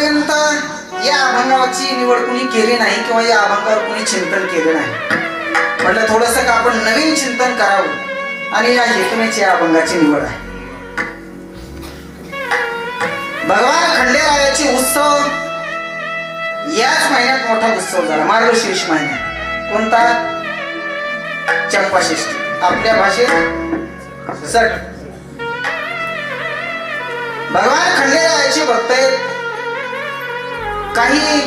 आतापर्यंत या अभंगाची निवड कुणी केली नाही किंवा या अभंगावर कुणी चिंतन केले नाही. म्हटलं थोडस का आपण नवीन चिंतन करावं आणि या हेतुनेची या अभंगाची निवड आहे. भगवान खंडेरायाची उत्सव याच महिन्यात मोठा उत्सव झाला. मार्गशीर्ष महिना. कोणता? चंपाषष्ठी. आपल्या भाषेत सट भगवान खंडेरायाचे भक्त आहेत. काही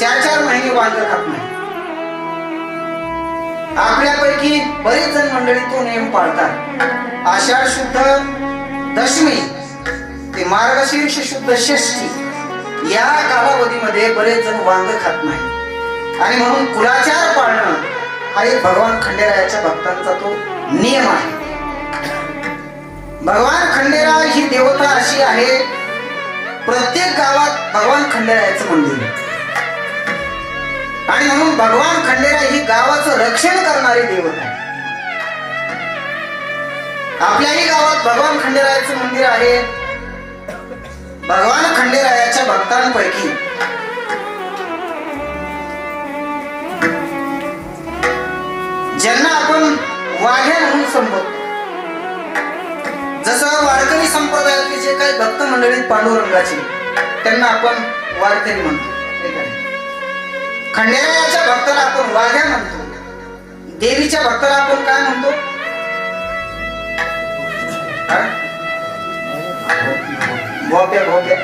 चार चार महिने वांग खात नाही. आपल्यापैकी बरेच जण मंडळी तो नियम पाळतात. आषाढ शुद्ध दशमी ते मार्गशीर्ष शुद्ध षष्ठी या कालावधीमध्ये बरेच जण वांग खात नाही. आणि म्हणून कुलाचार पाळणं हा एक भगवान खंडेरायाच्या भक्तांचा तो नियम आहे. भगवान खंडेराय ही देवता अशी आहे प्रत्येक गावात भगवान खंडेरायाचं मंदिर आणि म्हणून भगवान खंडेराय ही गावाचं रक्षण करणारी देवत आहे. आपल्याही गावात भगवान खंडेरायाचं मंदिर आहे. भगवान खंडेरायाच्या भक्तांपैकी. ज्यांना आपण वाघ्या म्हणून संबोधतो. जसं वारकरी संप्रदायातले जे काही भक्त मंडळी पांडुरंगाचे त्यांना आपण वारकरी म्हणतो. खंडेरायाच्या भक्ताला आपण वाघ्या म्हणतो. देवीच्या भक्ताला आपण काय म्हणतो? भोप्या भोप्या.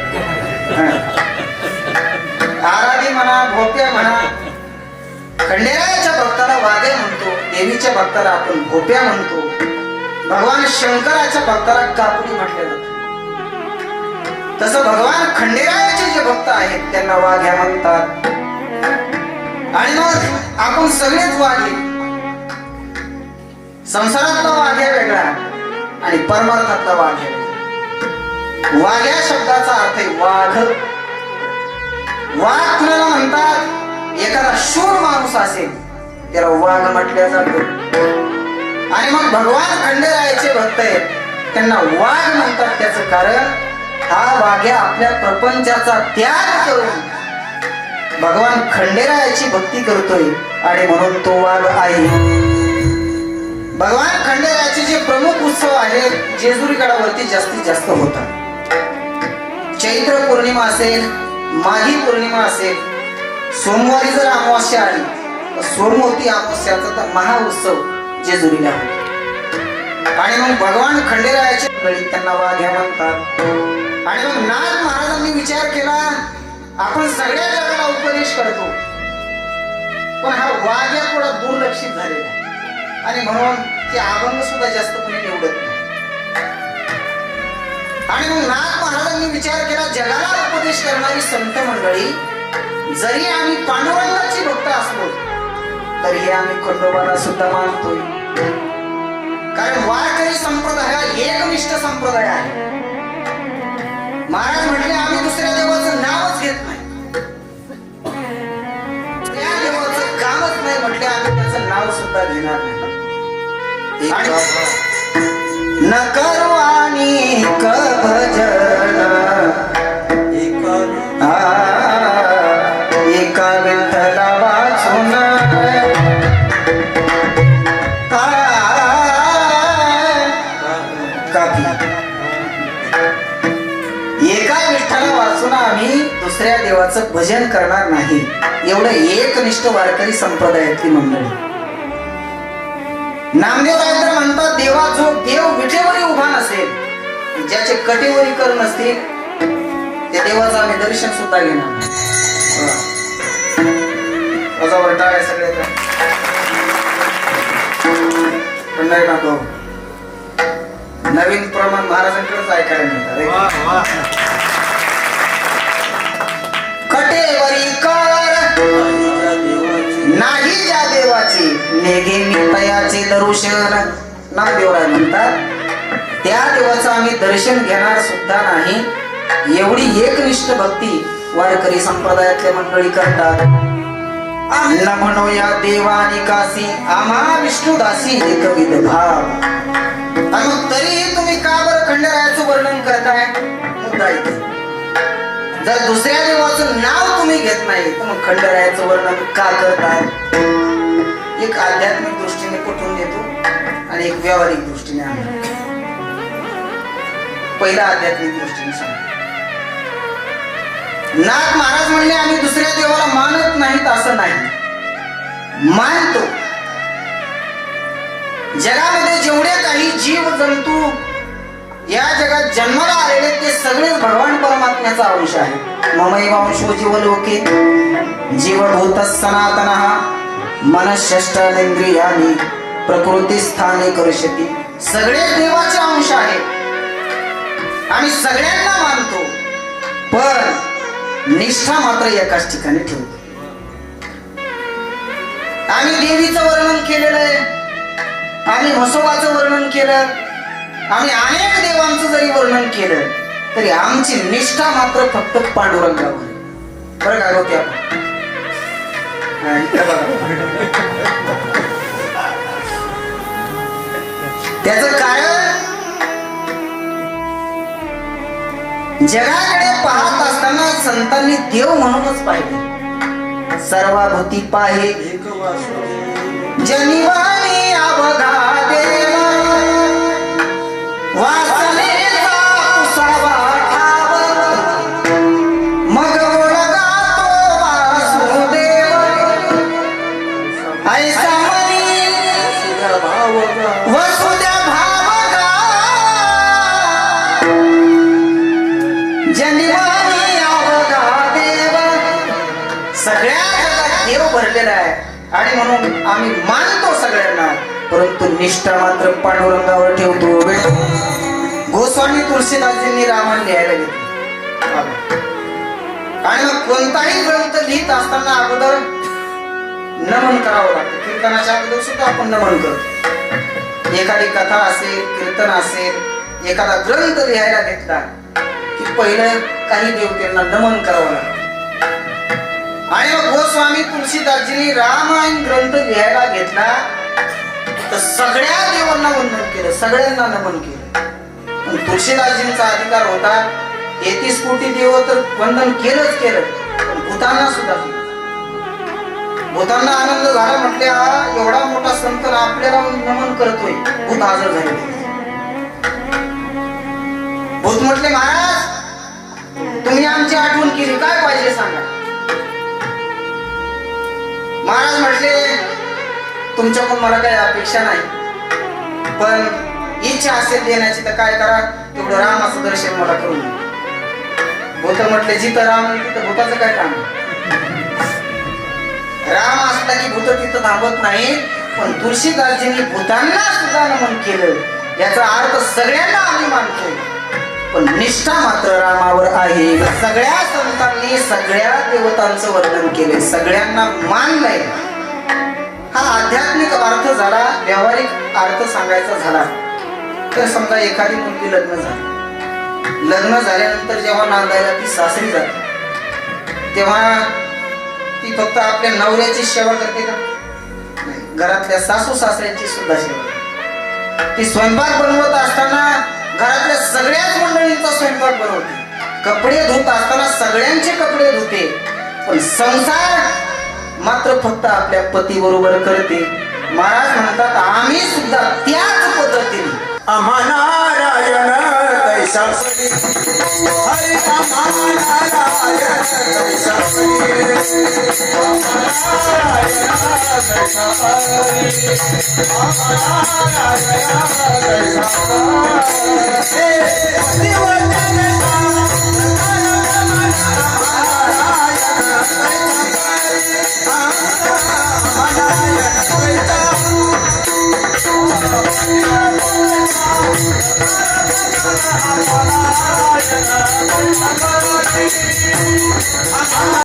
आराधी म्हणा भोप्या म्हणा. खंडेरायाच्या भक्ताला वाघ्या म्हणतो देवीच्या भक्ताला आपण भोप्या म्हणतो. भगवान शंकराच्या भक्ताला काकुली म्हटले जातं. तस भगवान खंडेरायाचे जे भक्त आहेत त्यांना वाघ्या म्हणतात. आणि मग आपण सगळेच वाघे संसारातला वाघ्या वेगळा आणि परमार्थातला वाघ्या वाघ वाघ्या शब्दाचा अर्थ आहे वाघ. वाघ कुणाला म्हणतात? एखादा शूर माणूस असेल त्याला वाघ म्हटल्या जातो. भगवान खंडेरायाचे भक्त आहेत. त्यांना वाघ म्हणतात त्याचं कारण हा वाघ्या आपल्या प्रपंचाचा त्याग करून भगवान खंडेरायाची भक्ती करतोय. आणि म्हणून तो वाघ आहे. भगवान खंडेरायाचे जे प्रमुख उत्सव आहेत जेजुरीगडावरती जास्तीत जास्त होतात. चैत्र पौर्णिमा असेल माघी पौर्णिमा असेल सोमवारी जर अमावस्या आली सोमवती अमावस्याचा तर महाउत्सव जेजुरीला होतो. आणि मग भगवान खंडेरायाचे त्यांना वाघ्या म्हणतात. आणि मग नाथ महाराजांनी विचार केला आपण सगळ्या जगाला उपदेश करतो. पण हा वाघ्या थोडा दुर्लक्षित झालेला आणि म्हणून ते अभंग सुद्धा जास्त कोणी निवडत नाही. आणि मग नाथ महाराजांनी विचार केला जगाला उपदेश करणारी संत मंडळी जरी आम्ही पांडुरंगाची भक्त असलो तरीही आम्ही खंडोबाला सुद्धा मानतोय. कारण वारकरी संप्रदाय हा एकनिष्ठ संप्रदाय आहे. महाराज म्हटले आम्ही दुसऱ्या देवाचं नावच घेत नाही. त्या देवाचं कामच नाही म्हटले आम्ही त्याचं नाव सुद्धा घेणार नाही. आणि न करू आणि क भजन. देवाचं भजन करणार नाही. एवढं एकनिष्ठ वारकरी संप्रदायातली मंडळी. नामदेव राय म्हणतात देवा जो देव विठेवरी उभा नसेल ज्याचे कटेवरी कर नसतील त्या देवाचं आम्ही दर्शन सुद्धा घेणार सगळे नाही नवीन प्रमाण महाराजांकडेच ऐकायला मिळतात देगे नेगे नितयाचे दर्शन. नामदेवराय म्हणतात त्या देवाचं आम्ही दर्शन घेणार सुद्धा नाही. एवढी एकनिष्ठ भक्ती वारकरी संप्रदायातल्या मंडळी करतात. अन्न म्हणो या देवानी कासी आम्हा विष्णुदासी एकविध भाव. आणि मग तरीही तुम्ही का बरं खंडरायाचं वर्णन करताय? मुद्दा इथे. जर दुसऱ्या देवाचं नाव तुम्ही घेत नाही तर मग खंडरायाचं वर्णन का करताय? एक आध्यात्मिक दृष्टीने पटवून देतो आणि एक व्यावहारिक दृष्टीने आणतो. पहिला आध्यात्मिक दृष्टीने सांगतो. नाथ महाराज म्हणले आम्ही दुसऱ्या देवाला मानत नाहीत असं नाही. मानतो. जगामध्ये जेवढे काही जीव जंतू या जगात जन्माला आलेले ते सगळेच भगवान परमात्म्याचा अंश आहे ममैव अंशो जीव लोके जीवभूत सनातन मनष्टानेंद्रियानी प्रकृती स्थाने करुशती सगळे देवाचे अंश आहे. आम्ही सगळ्यांना मानतो. पण निष्ठा मात्र एकाच ठिकाणी ठेवतो. आम्ही देवीचं वर्णन केलेलं आहे. आम्ही म्हसोबाचं वर्णन केलं. आम्ही अनेक देवांचं जरी वर्णन केलं तरी आमची निष्ठा मात्र फक्त पांडुरंगावर बरं काय होते आपण त्याचं कारण? जगाकडे पाहत असताना संतांनी देव म्हणूनच पाहिले. सर्वाभूती पाहे. जनिवानी अवघा देवा म्हणून आम्ही मानतो सगळ्यांना. परंतु निष्ठा मात्र पांडुरंगावर ठेवतो. बेटो गोस्वामी तुलसीदासजींनी रामायण लिहायला घेतलं. आणि मग कोणताही ग्रंथ लिहित असताना अगोदर नमन करावं लागतं. कीर्तनाच्या अगोदर सुद्धा आपण नमन करतो. एखादी कथा असेल कीर्तन असेल एखादा ग्रंथ लिहायला घेतला की पहिलं काही देवतेंना नमन करावं लागतं. आणि मग गोस्वामी तुळशीदासजींनी रामायण ग्रंथ लिहायला घेतला. तर सगळ्या देवांना वंदन केलं सगळ्यांना नमन केलं. पण तुळशीदासजींचा अधिकार होता. तेहतीस कोटी देव तर वंदन केलंच केलं. पण भूतांना सुद्धा केलं. भूतांना आनंद झाला म्हटल्या एवढा मोठा संत आपल्याला नमन करतोय भूत हजर झाले. भूत म्हटले महाराज तुम्ही आमची म्हटले तुमच्याकडून मला काही अपेक्षा नाही. पण इच्छा असेल देण्याची तर काय करा तेवढं रामाचं दर्शन मला करून भूत म्हटले जिथं राम आहे तिथं भूताचं काय काम राम असला की भूत तिथं थांबत नाही पण तुळशीदासजींनी भूतांना सुद्धा नमन केलं. याचा अर्थ सगळ्यांना आम्ही मानतो पण निष्ठा मात्र रामावर आहे. सगळ्या संतांनी सगळ्या देवतांचं वर्णन केले सगळ्यांना मानलंय झाला व्यावहारिक अर्थ सांगायचा झाला तर समजा एखादी मुलगी लग्न झाली. लग्न झाल्यानंतर जेव्हा नांदायला ती सासरी जाते तेव्हा ती फक्त आपल्या नवऱ्याची सेवा करते का? नाही. घरातल्या सासू सासऱ्यांची सुद्धा सेवा ती स्वयंपाक बनवत असताना घरातल्या सगळ्याच मंडळींचा स्वयंपाक बनवते. कपडे धुत असताना सगळ्यांचे कपडे धुते पण संसार मात्र फक्त आपल्या पती बरोबर करते. महाराज म्हणतात आम्ही सुद्धा त्याच पद्धतीने आम्हा नारायण तैसा परी हरी आम्हा नारायण तैसा